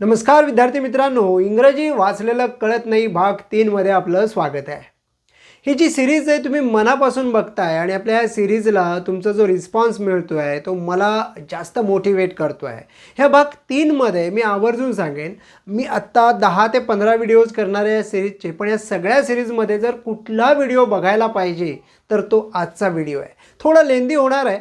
नमस्कार विद्यार्थी मित्रांनो इंग्रजी वाचलेलं कळत नाही भाग तीनमध्ये आपलं स्वागत आहे. ही जी सिरीज आहे तुम्ही मनापासून बघताय आणि आपल्या ह्या सिरीजला तुमचा जो रिस्पॉन्स मिळतो आहे तो मला जास्त मोटिवेट करतो आहे ह्या भाग तीनमध्ये मी आवर्जून सांगेन मी आत्ता दहा ते पंधरा व्हिडिओज करणाऱ्या या सिरीजचे पण या सगळ्या सिरीजमध्ये जर कुठला व्हिडिओ बघायला पाहिजे तर तो आजचा व्हिडिओ आहे. थोडा लेंदी होणार आहे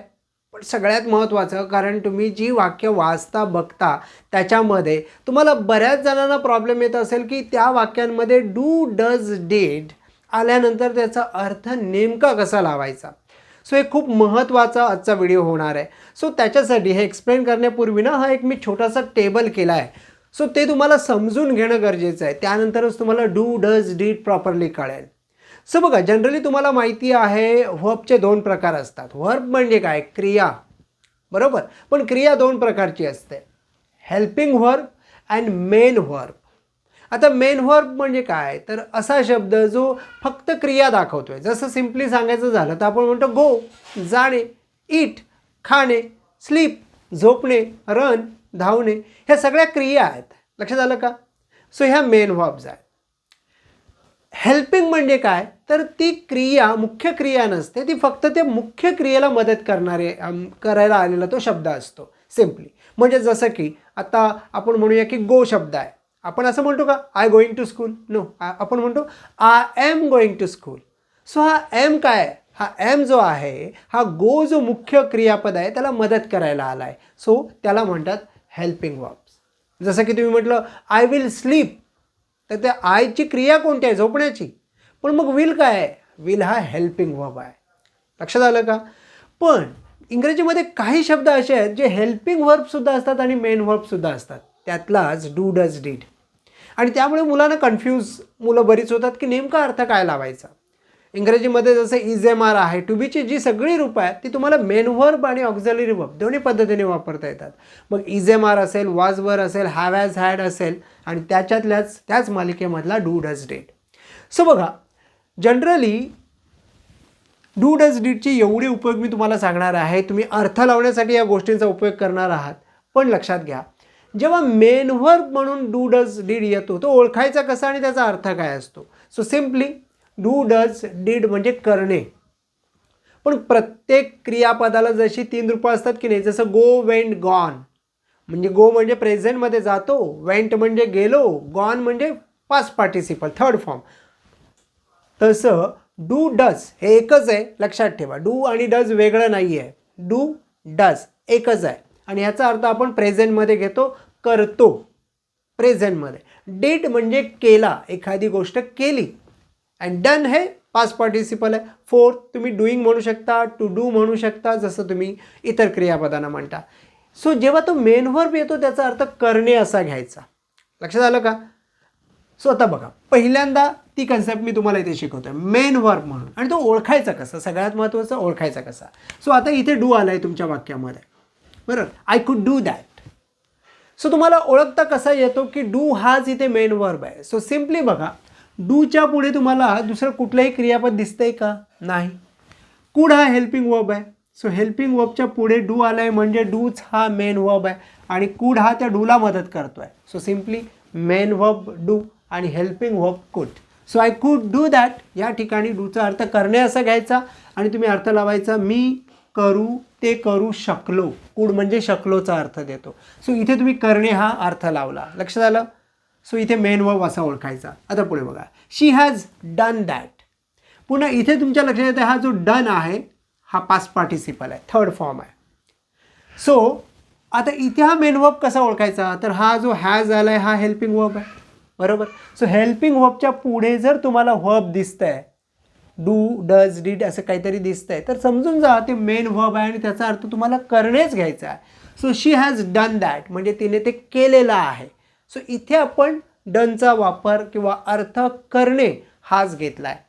पण सगळ्यात महत्त्वाचं कारण तुम्ही जी वाक्य वाचता बघता त्याच्यामध्ये तुम्हाला बऱ्याच जणांना प्रॉब्लेम येत असेल की त्या वाक्यांमध्ये डू डज डेड आल्यानंतर त्याचा अर्थ नेमका कसा लावायचा? सो हे खूप महत्त्वाचा आजचा व्हिडिओ होणार आहे. सो त्याच्यासाठी हे एक्सप्लेन करण्यापूर्वी ना हा एक मी छोटासा टेबल केला आहे. सो ते तुम्हाला समजून घेणं गरजेचं आहे. त्यानंतरच तुम्हाला डू डज डीड प्रॉपरली कळेल. सो बघा जनरली तुम्हाला माहिती आहे व्हर्बचे दोन प्रकार असतात. व्हर्ब म्हणजे काय? क्रिया. बरोबर? पण क्रिया दोन प्रकारची असते. Helping verb and main verb आता मेन व्हर्ब म्हणजे काय? तर असा शब्द जो फक्त क्रिया दाखवतोय. जसं सिम्पली सांगायचं झालं तर आपण म्हणतो गो जाणे ईट खाणे स्लीप झोपणे रन धावणे ह्या सगळ्या क्रिया आहेत. लक्षात आलं का? सो ह्या मेन व्हर्ब्स आहेत. हेल्पिंग म्हणजे काय? तर ती क्रिया मुख्य क्रिया नसते ती फक्त ते मुख्य क्रियेला मदत करणारे करायला आलेला तो शब्द असतो सिम्पली म्हणजे जसं की आता आपण म्हणूया की गो शब्द आहे. आपण असं म्हणतो का I going to school no आपण म्हणतो I am going to school so हा एम काय आहे? हा एम जो आहे हा गो जो मुख्य क्रियापद आहे त्याला मदत करायला आला आहे सो त्याला म्हणतात हेल्पिंग वर्ब्स. जसं की तुम्ही म्हटलं आय विल स्लीप तर त्या आयची क्रिया कोणती आहे? झोपण्याची. पण मग विल काय आहे? विल हा हेल्पिंग वर्ब आहे. लक्षात आलं का? पण इंग्रजीमध्ये काही शब्द असे आहेत जे हेल्पिंग वर्बसुद्धा असतात आणि मेन वर्बसुद्धा असतात. त्यातलाच डू डज डीड आणि त्यामुळे मुलांना कन्फ्यूज मुलं बरीच होतात की नेमका अर्थ काय लावायचा? इंग्रजीमध्ये जसं इज एम आर आहे टू बीची जी सगळी रूपं आहेत ती तुम्हाला मेन वर्ब आणि ऑक्झलरी वर्ब दोन्ही पद्धतीने वापरता येतात. मग इज एम आर असेल वाजवर असेल हॅव हॅज हॅड असेल आणि त्याच्यातल्याच त्याच मालिकेमधला डू डज डेट सो बघा जनरली डू डज डीडची एवढे उपयोग मी तुम्हाला सांगणार आहे तुम्ही अर्थ लावण्यासाठी या गोष्टींचा उपयोग करणार आहात. पण लक्षात घ्या जेव्हा मेन वर्ब म्हणून डू डज डीड येतो तो ओळखायचा कसा आणि त्याचा अर्थ काय असतो? So simply do does did म्हणजे करणे. पण प्रत्येक क्रियापदाला जशी तीन रूपं असतात की नाही जसं गो वेंट गॉन म्हणजे गो म्हणजे प्रेझेंटमध्ये जातो वेंट म्हणजे गेलो गॉन म्हणजे पास्ट पार्टिसिपल थर्ड फॉर्म तसं डू डज हे एकच आहे लक्षात ठेवा. डू आणि डज वेगळं नाही आहे डू डज एकच आहे. आणि याचा अर्थ आपण प्रेझेंटमध्ये घेतो करतो. प्रेझेंटमध्ये डेट म्हणजे केला एखादी गोष्ट केली. अँड डन हे पास पार्टिसिपल आहे फोर्थ तुम्ही डुईंग म्हणू शकता टू डू म्हणू शकता जसं तुम्ही इतर क्रियापदांना म्हणता. सो जेव्हा तो मेन वर्ब येतो त्याचा अर्थ करणे असा घ्यायचा. लक्षात आलं का? सो आता बघा. पहिल्यांदा ती कन्सेप्ट मी तुम्हाला इथे शिकवतोय. मेन वर्ब म्हणून. आणि तो ओळखायचा कसा? सगळ्यात महत्त्वाचं ओळखायचा कसा? सो आता इथे डू आला आहे तुमच्या वाक्यामध्ये. बरोबर? I could do that so तुम्हाला ओळखता कसा येतो की डू हाच इथे मेन वर्ब आहे. सो सिम्पली बघा. डूच्या पुढे तुम्हाला दुसरं कुठलंही क्रियापद दिसतंय का? नाही. कुड हा हेल्पिंग वर्ब आहे सो हेल्पिंग वर्बच्या पुढे डू आला आहे म्हणजे डूच हा मेन वर्ब आहे. आणि कुड हा त्या डूला मदत करतो आहे so simply main verb do आणि helping verb could so I could do that या ठिकाणी डूचा अर्थ करणे असा घ्यायचा. आणि तुम्ही अर्थ लावायचा मी करू ते करू शकलो. कुड म्हणजे शकलोचा अर्थ देतो. सो इथे तुम्ही करणे हा अर्थ लावला. लक्षात आलं? सो इथे मेन वर्ब असा ओळखायचा. आता पुढे बघा. शी हॅज डन दॅट पुन्हा इथे तुमच्या लक्षात येतं हा जो डन आहे हा पास्ट पार्टिसिपल आहे. थर्ड फॉर्म आहे. सो आता इथे हा मेन वर्ब कसा ओळखायचा? तर हा जो हॅज आला आहे हा हेल्पिंग वर्ब आहे. बरोबर? सो हेल्पिंग वर्बच्या पुढे जर तुम्हाला वर्ब आहे डू डज डीड असं काहीतरी दिसतंय तर समजून जा ते मेन वर्ब आहे आणि त्याचा अर्थ तुम्हाला करणेच घ्यायचा आहे. So she has done that म्हणजे तिने ते केलेलं आहे. सो इथे आपण डनचा वापर किंवा अर्थ करणे हाच घेतला आहे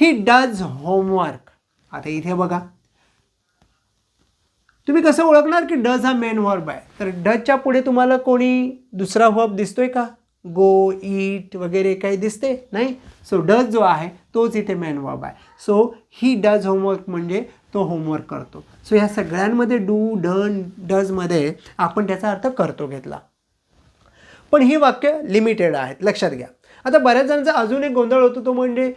ही डज होमवर्क आता इथे बघा. तुम्ही कसं ओळखणार की डज हा मेन वर्ब आहे? तर डजच्या पुढे तुम्हाला कोणी दुसरा वर्ब दिसतोय का? गो ईट वगैरे काही दिसते? नाही? सो डज जो आहे तोच इथे मेन वर्ब आहे. सो ही डज होमवर्क म्हणजे तो होमवर्क करतो. सो ह्या सगळ्यांमध्ये डू डन डजमध्ये आपण त्याचा अर्थ करतो घेतला. पण ही वाक्य लिमिटेड आहेत. लक्षात घ्या. आता बऱ्याच जणांचा अजून एक गोंधळ होतो तो म्हणजे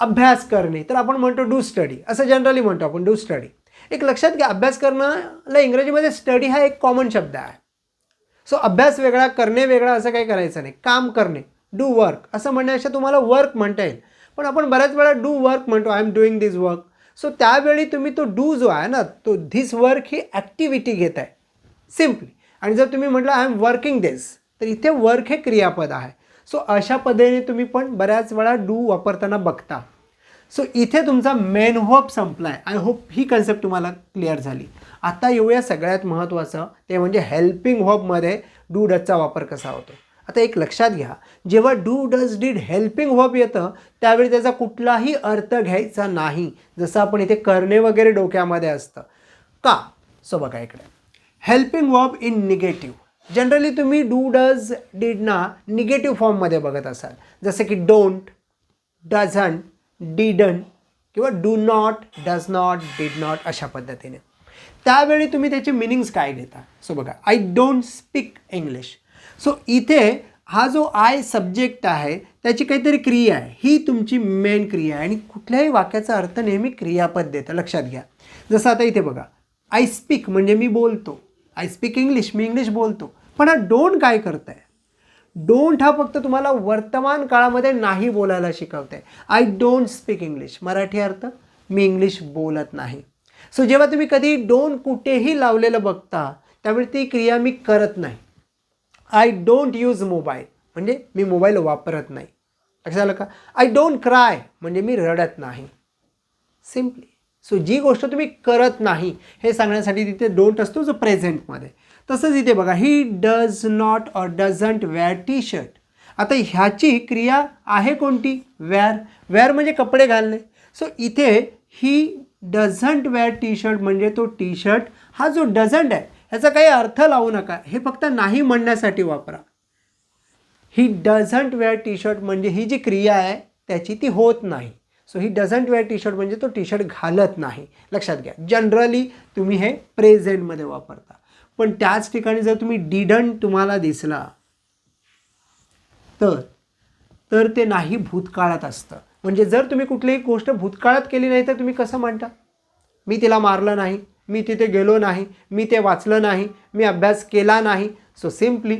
अभ्यास करणे. तर आपण म्हणतो डू स्टडी असं जनरली म्हणतो आपण डू स्टडी एक लक्षात घ्या अभ्यास करणंला इंग्रजीमध्ये स्टडी हा एक कॉमन शब्द आहे. सो अभ्यास वेगळा करणे वेगळा असं काही करायचं नाही. काम करणे डू वर्क असं म्हणण्यापेक्षा तुम्हाला वर्क म्हणता येईल. पण आपण बऱ्याच वेळा डू वर्क म्हणतो I am doing this work so त्यावेळी तुम्ही तो डू जो आहे ना तो धिस वर्क ही ॲक्टिव्हिटी घेत आहे. सिम्पली आणि जर तुम्ही म्हटलं आय एम वर्किंग दिस तर इथे वर्क हे क्रियापद आहे. सो अशा पद्धतीने तुम्ही पण बऱ्याच वेळा डू वापरताना बघता. सो इथे तुमचा मेन होप संपला आहे आय होप ही कन्सेप्ट तुम्हाला क्लिअर झाली. आता येऊया सगळ्यात महत्त्वाचं ते म्हणजे हेल्पिंग होपमध्ये डू डचचा वापर कसा होतो. आता एक लक्षात घ्या. जेव्हा do does did helping hope येतं त्यावेळी त्याचा कुठलाही अर्थ घ्यायचा नाही. जसं आपण इथे करणे वगैरे डोक्यामध्ये असतं. का? सो बघा इकडे. Helping verb in negative generally तुम्ही डू डज डीड ना निगेटिव्ह फॉर्ममध्ये बघत असाल. जसं की डोंट डझन डीडन किंवा do not does not did not अशा पद्धतीने. त्यावेळी तुम्ही त्याचे मिनिंग्स काय घेता? सो बघा I don't speak English so इथे हा जो आय सब्जेक्ट आहे त्याची काहीतरी क्रिया आहे. ही तुमची मेन क्रिया आहे. आणि कुठल्याही वाक्याचा अर्थ नेहमी क्रियापद देतं. लक्षात घ्या. जसं आता इथे बघा आय स्पीक म्हणजे मी बोलतो. आय स्पीक इंग्लिश मी इंग्लिश बोलतो. पण हा डोंट काय करत आहे डोंट हा फक्त तुम्हाला वर्तमान काळामध्ये नाही बोलायला शिकवत आहे I don't speak English Marathi अर्थ मी इंग्लिश बोलत नाही. सो जेव्हा तुम्ही कधी डोंट कुठेही लावलेलं बघता त्यावेळी ती क्रिया मी करत नाही. आय डोंट यूज मोबाईल म्हणजे मी मोबाईल वापरत नाही. लक्षात आलं का? आय डोंट क्राय म्हणजे मी रडत नाही. सिम्पली सो जी गोष्ट तुम्ही करत नाही हे सांगण्यासाठी तिथे डोंट असतो जो प्रेझेंटमध्ये तसंच इथे बघा he does not or doesn't wear T shirt आता ह्याची क्रिया आहे कोणती? वेअर वेअर म्हणजे कपडे घालणे. सो इथे he doesn't wear T shirt म्हणजे तो टी शर्ट हा जो डझंट आहे ह्याचा काही अर्थ लावू नका. हे फक्त नाही म्हणण्यासाठी वापरा. He doesn't wear T shirt म्हणजे ही जी क्रिया आहे त्याची ती होत नाही. So he doesn't wear T shirt म्हणजे तो टी शर्ट घालत नाही. लक्षात घ्या. जनरली तुम्ही हे प्रेझेंटमध्ये वापरता. पण त्याच ठिकाणी जर तुम्ही डिडंट तुम्हाला दिसला तर तर ते नाही भूतकाळात असतं. म्हणजे जर तुम्ही कुठलीही गोष्ट भूतकाळात केली नाही तर तुम्ही कसं म्हणता मी तिला मारलं नाही मी तिथे गेलो नाही मी ते वाचलं नाही मी अभ्यास केला नाही. So simply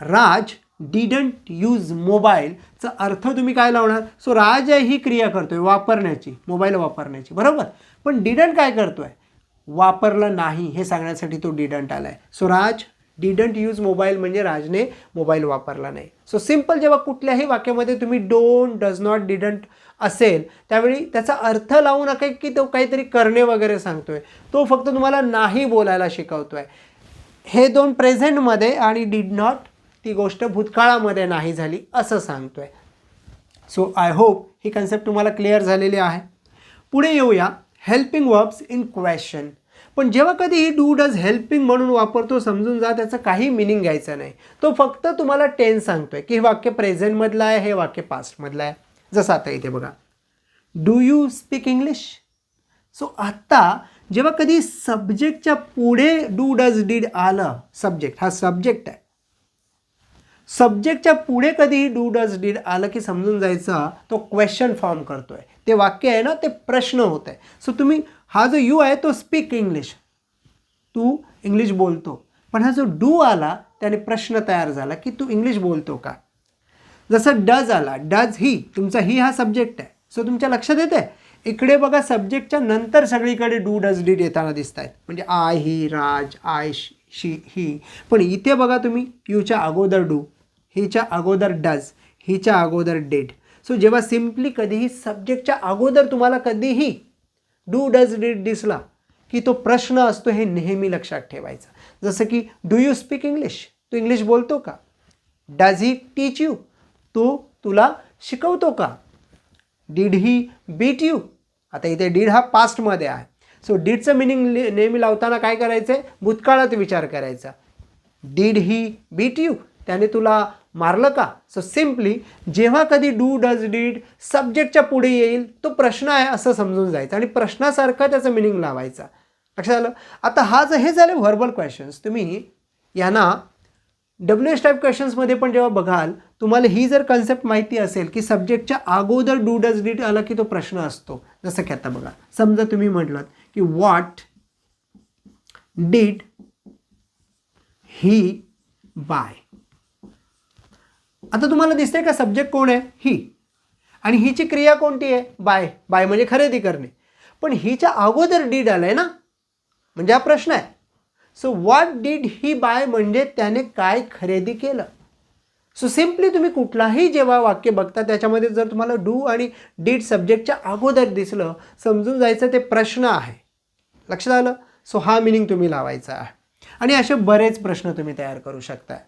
Raj didn't use मोबाईलचा अर्थ तुम्ही काय लावणार? सो राज ही क्रिया करतोय वापरण्याची मोबाईल वापरण्याची बरोबर? पण डिडंट काय करतोय? वापरलं नाही हे सांगण्यासाठी तो डिडंट आला आहे so Raj didn't use mobile म्हणजे राजने मोबाईल वापरला नाही. सो सिंपल जेव्हा कुठल्याही वाक्यामध्ये तुम्ही डोंट डज नॉट डिडंट असेल त्यावेळी त्याचा अर्थ लावू नका की तो काहीतरी करणे वगैरे सांगतोय. तो फक्त तुम्हाला नाही बोलायला शिकवतोय. हे दोन प्रेझेंटमध्ये आणि डिड नॉट ती गोष्ट भूतकाळामध्ये नाही झाली असं सांगतोय. सो आय होप ही कन्सेप्ट तुम्हाला क्लिअर झालेली आहे. पुढे येऊया हेल्पिंग वर्ब्स इन क्वेश्चन पण जेव्हा कधी ही डू डज हेल्पिंग म्हणून वापरतो समजून जा त्याचं काही मिनिंग घ्यायचं नाही. तो फक्त तुम्हाला टेन्स सांगतोय की हे वाक्य प्रेझेंटमधलं आहे हे वाक्य पास्टमधलं आहे. जसं आता इथे बघा. Do you speak English so आत्ता जेव्हा कधी सब्जेक्टच्या पुढे डू डज डीड आलं सब्जेक्ट हा सब्जेक्ट आहे. सब्जेक्टच्या पुढे कधीही डू डज डीड आलं की समजून जायचं तो क्वेश्चन फॉर्म करतो आहे ते वाक्य आहे ना ते प्रश्न होत आहे सो तुम्ही हा जो यू आहे तो स्पीक इंग्लिश तू इंग्लिश बोलतो. पण हा जो डू आला त्याने प्रश्न तयार झाला की तू इंग्लिश बोलतो का? जसं डज आला डज ही तुमचा ही हा सब्जेक्ट आहे. सो तुमच्या लक्षात येते इकडे बघा सब्जेक्टच्या नंतर सगळीकडे डू डज डीड येताना दिसत आहेत म्हणजे I he Raj I she he पण इथे बघा तुम्ही यूच्या अगोदर डू हिच्या अगोदर डज हिच्या अगोदर डेड सो जेव्हा सिम्पली कधीही सब्जेक्टच्या अगोदर तुम्हाला कधीही डू डज डीड दिसला की तो प्रश्न असतो हे नेहमी लक्षात ठेवायचा. जसं की डू यू स्पीक इंग्लिश तू इंग्लिश बोलतो का? डज ही टीच यू तो तुला शिकवतो का? डीड ही बीट यू आता इथे डीड हा पास्टमध्ये आहे. सो डीडचं मिनिंग नेहमी लावताना काय करायचं आहे भूतकाळात विचार करायचा. डीड ही बीट यू त्याने तुला मारलं का? सो सिम्पली जेव्हा कधी डू डज डीड सब्जेक्टच्या पुढे येईल तो प्रश्न आहे असं समजून जायचं आणि प्रश्नासारखं त्याचं मिनिंग लावायचा. लक्षात आलं? आता हा जर हे झाले व्हर्बल क्वेश्चन्स तुम्ही यांना डब्ल्यू एस टाईप क्वेश्चन्समध्ये पण जेव्हा बघाल तुम्हाला ही जर कन्सेप्ट माहिती असेल की सब्जेक्टच्या अगोदर डू डज डीड आला की तो प्रश्न असतो. जसं की आता बघा समजा तुम्ही म्हटलं की वॉट डीड ही बाय आता तुम्हाला दिसतंय का सब्जेक्ट कोण आहे? ही. आणि हिची क्रिया कोणती आहे? बाय. बाय म्हणजे खरेदी करणे. पण हिच्या अगोदर डीड आलंय ना? म्हणजे हा प्रश्न आहे. So what did he buy म्हणजे त्याने काय खरेदी केलं? सो सिम्पली तुम्ही कुठलाही जेव्हा वाक्य बघता त्याच्यामध्ये जर तुम्हाला डू आणि डीड सब्जेक्टच्या अगोदर दिसलं समजून जायचं ते प्रश्न आहे. लक्षात आलं? सो हा मिनिंग तुम्ही लावायचा आहे. आणि असे बरेच प्रश्न तुम्ही तयार करू शकताय.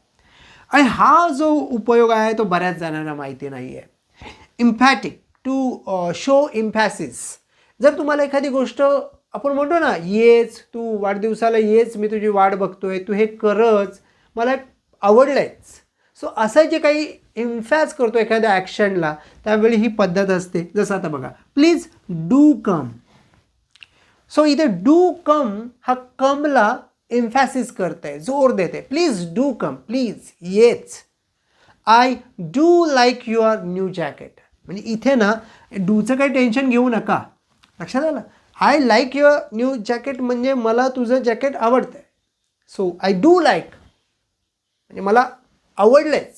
आणि हा जो उपयोग आहे तो बऱ्याच जणांना माहिती नाही आहे इम्फॅटिक टू शो इम्फॅसिस जर तुम्हाला एखादी गोष्ट आपण म्हणतो ना येच तू वाढदिवसाला येच मी तुझी वाट बघतोय तू हे करच मला आवडलंयच. सो असं जे काही इम्फॅस करतो एखाद्या ॲक्शनला त्यावेळी ही पद्धत असते. जसं आता बघा प्लीज डू कम सो इथे डू कम हा कमला इम्फॅसिस करते जोर देते. Please do come please H I do like your new jacket म्हणजे इथे ना डूचं काही टेन्शन घेऊ नका. लक्षात आलं? I like your new jacket म्हणजे मला तुझं जॅकेट आवडतं आहे सो आय डू लाईक म्हणजे मला आवडलेच.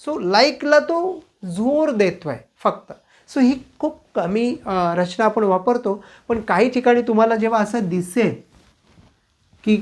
सो लाईकला तो जोर देतो आहे फक्त. सो ही खूप कमी रचना आपण वापरतो. पण काही ठिकाणी तुम्हाला जेव्हा असं दिसेल की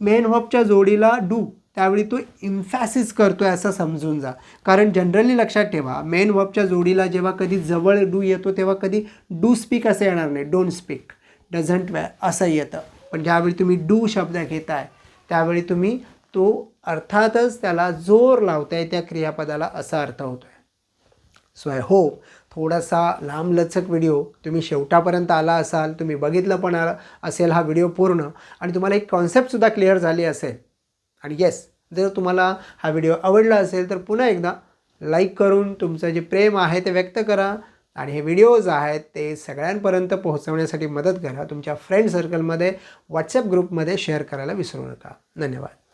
मेन व्हबच्या जोडीला डू. त्यावेळी तो इम्फॅसिस करतो आहे असं समजून जा. कारण जनरली लक्षात ठेवा मेन व्हबच्या जोडीला जेव्हा कधी जवळ डू येतो तेव्हा कधी डू स्पीक असं येणार नाही. डोंट स्पीक डझंट वॅ असं येतं. पण ज्यावेळी तुम्ही डू शब्द घेताय त्यावेळी तुम्ही तो अर्थातच त्याला जोर लावताय त्या क्रियापदाला असा अर्थ होतो आहे सो आय होप थोडासा लांबलचक व्हिडिओ तुम्ही शेवटापर्यंत आला असाल तुम्ही बघितलं पण असेल हा व्हिडिओ पूर्ण आणि तुम्हाला एक कॉन्सेप्टसुद्धा क्लिअर झाली असेल. आणि येस जर तुम्हाला हा व्हिडिओ आवडला असेल तर पुन्हा एकदा लाईक करून तुमचं जे प्रेम आहे ते व्यक्त करा आणि हे व्हिडिओज आहेत ते सगळ्यांपर्यंत पोहोचवण्यासाठी मदत करा. तुमच्या फ्रेंड सर्कलमध्ये व्हॉट्सअप ग्रुपमध्ये शेअर करायला विसरू नका. धन्यवाद.